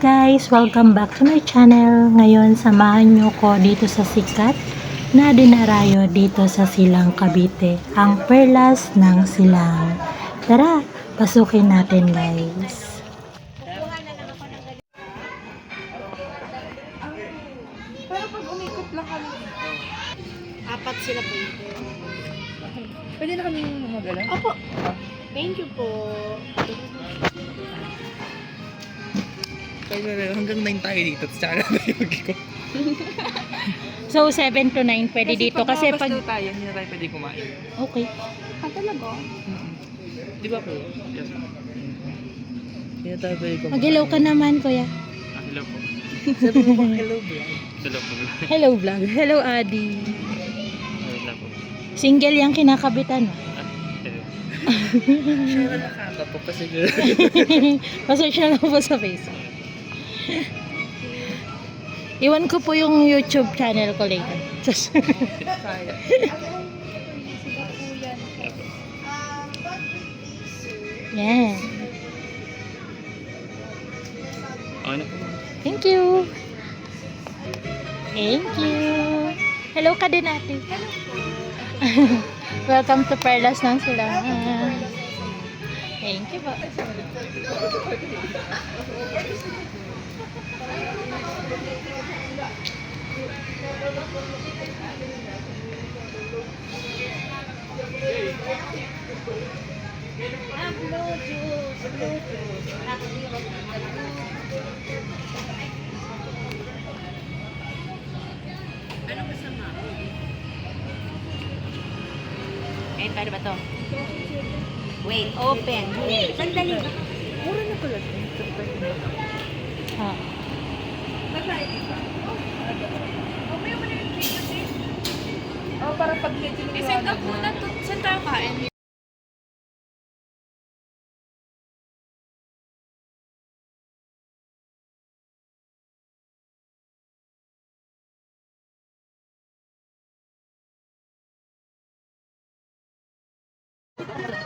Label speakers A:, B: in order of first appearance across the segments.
A: guys! Welcome back to my channel. Ngayon, samahan nyo ko dito sa sikat na dinarayo dito sa Silang Cavite. Ang perlas ng Silang. Tara, pasukin natin guys.
B: Pero pag umikot lang kami, apat sila po.
C: Pwede na kami magala?
B: Opo. Thank you po.
C: Kaya na- hanggang 9 tayo dito, tapos tsaka na tayo mag-ikot.
A: So, 7 to 9 pwede dito kasi pag...
C: daw tayo, hindi na tayo pwede kumain.
A: Okay.
B: Ah, talaga?
C: Di ba po? Yes. Hindi na tayo pwede kumain.
A: Mag-hello ka naman, kuya.
C: Ah, hello po. Sabi mo po, hello bro. Hello po.
A: Hello vlog. Hello, Adi.
C: Hello po.
A: Single yung kinakabitan. no?
C: Ah, hello. Siya na nakaka po kasi
A: Pasensya lang po sa Facebook. Iwan ko po yung YouTube channel ko later. Just-
C: na po.
A: Thank you. Thank you. Hello ka din ate. Welcome to Perlas ng sila. Thank you po.
B: Eh, paano ba to? Wait, open. Sandali.
C: Mura na pala.
A: Ah.
B: Oh, para pag medyo Isang ka po na to. Saan tayo kain? Thank you.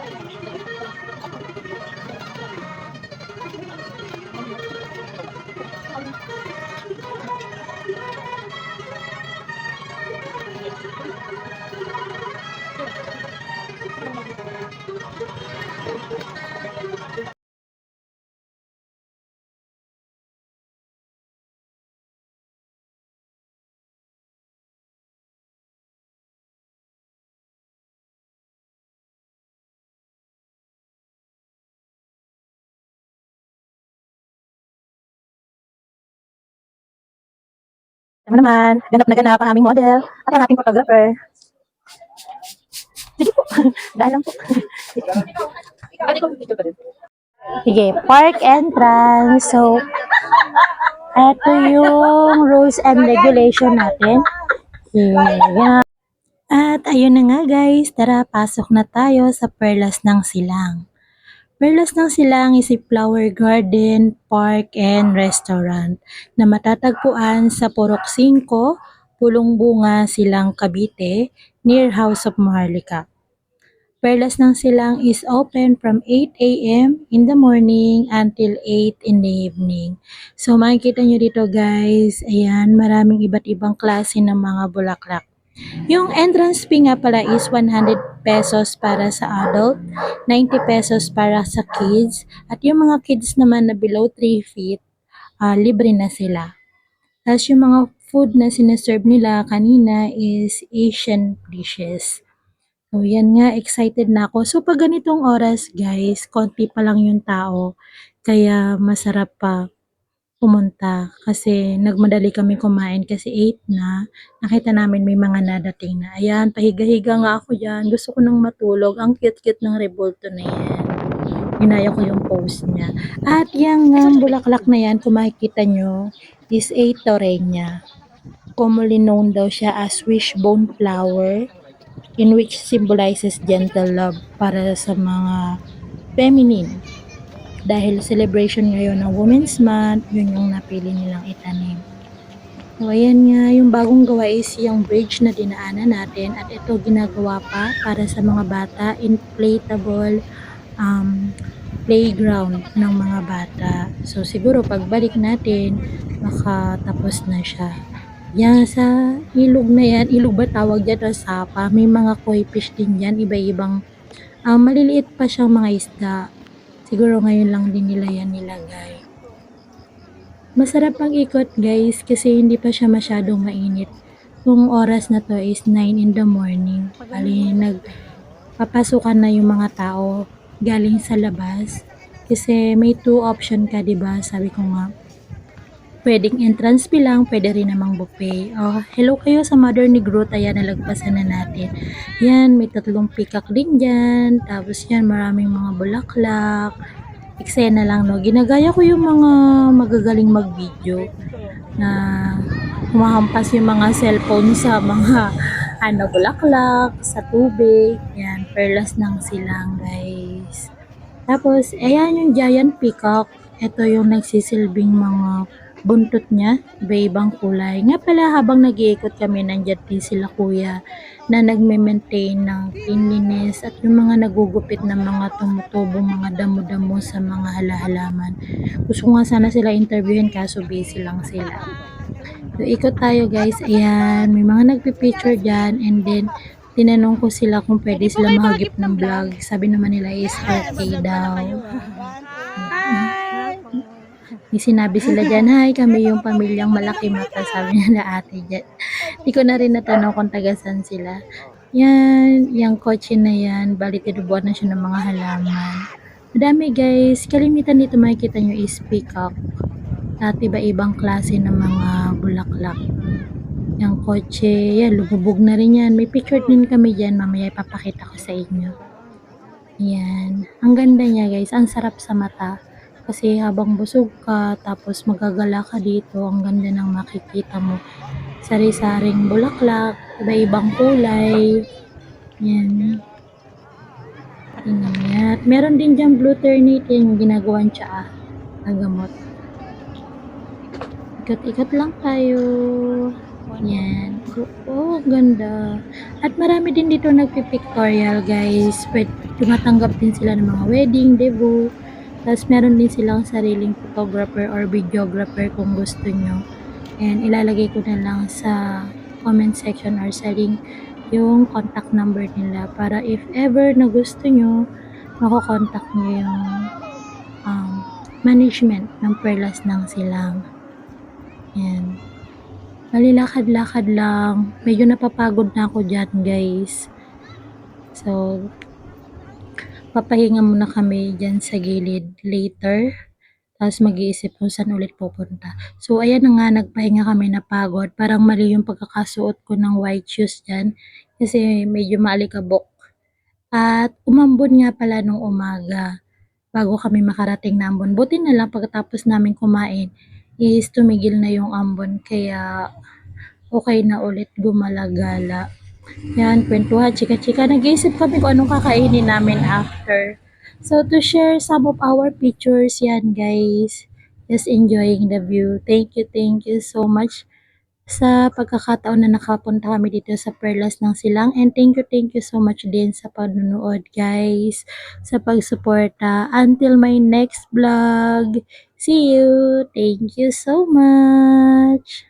A: Tama naman, ganap na ganap ang aming model at ang ating photographer. Sige po, daan lang po. Sige, park entrance. So, eto yung rules and regulation natin. Yan. At ayun na nga guys, tara pasok na tayo sa Perlas ng Silang. Perlas ng Silang is a flower garden, park, and restaurant na matatagpuan sa Purok 5, Pulong Bunga, Silang, Cavite, near House of Maharlika. Perlas ng Silang is open from 8 a.m. in the morning until 8 in the evening. So makikita nyo dito guys, ayan, maraming iba't ibang klase ng mga bulaklak. Yung entrance fee nga pala is 100 pesos para sa adult, 90 pesos para sa kids, at yung mga kids naman na below 3 feet, ah, libre na sila. Tapos yung mga food na sinaserve nila kanina is Asian dishes. So yan nga, excited na ako. So pag ganitong oras guys, konti pa lang yung tao, kaya masarap pa pumunta kasi nagmadali kami kumain kasi 8 na nakita namin may mga nadating na. Ayan, pahiga-higa nga ako dyan. Gusto ko nang matulog. Ang cute-cute ng revolto na yan. Ginaya ko yung post niya. At yung um, bulaklak na yan, kung makikita nyo, is a torenya. Commonly known daw siya as wishbone flower in which symbolizes gentle love para sa mga feminine. Dahil celebration ngayon ng Women's Month, yun yung napili nilang itanim. So, ayan nga, yung bagong gawa is yung bridge na dinaanan natin at ito ginagawa pa para sa mga bata, inflatable um, playground ng mga bata. So siguro pagbalik natin, makatapos na siya. Yan sa ilog na yan, ilog ba tawag dyan o sapa? May mga koi fish din dyan, iba-ibang ah, maliliit pa siyang mga isda. Siguro ngayon lang din nila yan nilagay. Masarap ang ikot guys kasi hindi pa siya masyadong mainit. Kung oras na to is 9 in the morning. Bali, nagpapasukan na yung mga tao galing sa labas. Kasi may two option ka, 'di ba Sabi ko nga, pwedeng entrance fee lang, pwede rin namang buffet. Oh, hello kayo sa Mother ni Groot. Ayan, nalagpasan na natin. Yan, may tatlong peacock din dyan. Tapos yan, maraming mga bulaklak. Eksena lang, no. Ginagaya ko yung mga magagaling mag-video na humahampas yung mga cellphone sa mga ano, bulaklak, sa tubig. Yan, perlas ng silang, guys. Tapos, ayan yung giant peacock. Ito yung nagsisilbing mga buntot niya, iba-ibang kulay. Nga pala, habang nag-iikot kami, nandyan din sila kuya na nagme-maintain ng cleanliness at yung mga nagugupit ng mga tumutubong mga damo-damo sa mga halahalaman. Gusto nga sana sila interviewin kaso busy lang sila. So, ikot tayo guys. Ayan, may mga nagpipicture dyan and then tinanong ko sila kung pwede sila mahagip ng vlog. Sabi naman nila is okay daw. May sinabi sila dyan, hi, kami yung pamilyang malaki mata, sabi nila ate dyan. Di ko na rin natanong kung tagasan sila. Yan, yung kotse na yan, bali tinubuan na siya ng mga halaman. Madami guys, kalimitan dito makikita nyo is peacock. At iba-ibang klase ng mga bulaklak. Yung kotse, yan, lumubog na rin yan. May picture din kami dyan, mamaya ipapakita ko sa inyo. Yan, ang ganda niya guys, ang sarap sa mata. Kasi habang busog ka, tapos magagala ka dito, ang ganda ng makikita mo. Sari-saring bulaklak, iba-ibang kulay. Yan. Tingnan. At meron din dyan blue ternate yung ginagawan tsaa na gamot. Ikat-ikat lang tayo. Yan. Oh, ganda. At marami din dito nagpipictorial, guys. Pwede, tumatanggap din sila ng mga wedding, debut. Tapos meron din silang sariling photographer or videographer kung gusto nyo. And ilalagay ko na lang sa comment section or sa link yung contact number nila para if ever na gusto nyo, makokontak nyo yung um, management ng Perlas ng Silang. Yan. Malilakad-lakad lang. Medyo napapagod na ako dyan, guys. So, papahinga muna kami dyan sa gilid later. Tapos mag-iisip kung saan ulit pupunta. So, ayan na nga, nagpahinga kami na pagod. Parang mali yung pagkakasuot ko ng white shoes dyan. Kasi medyo maalikabok. At umambon nga pala nung umaga bago kami makarating na ambon. Buti na lang pagkatapos namin kumain is tumigil na yung ambon. Kaya okay na ulit gumalagala. Yan, kwentuhan, chika-chika. Nag-iisip kami kung anong kakainin namin after. So, to share some of our pictures, yan guys. Just enjoying the view. Thank you, thank you so much sa pagkakataon na nakapunta kami dito sa Perlas ng Silang. And thank you, thank you so much din sa panonood, guys. Sa pagsuporta. Until my next vlog. See you. Thank you so much.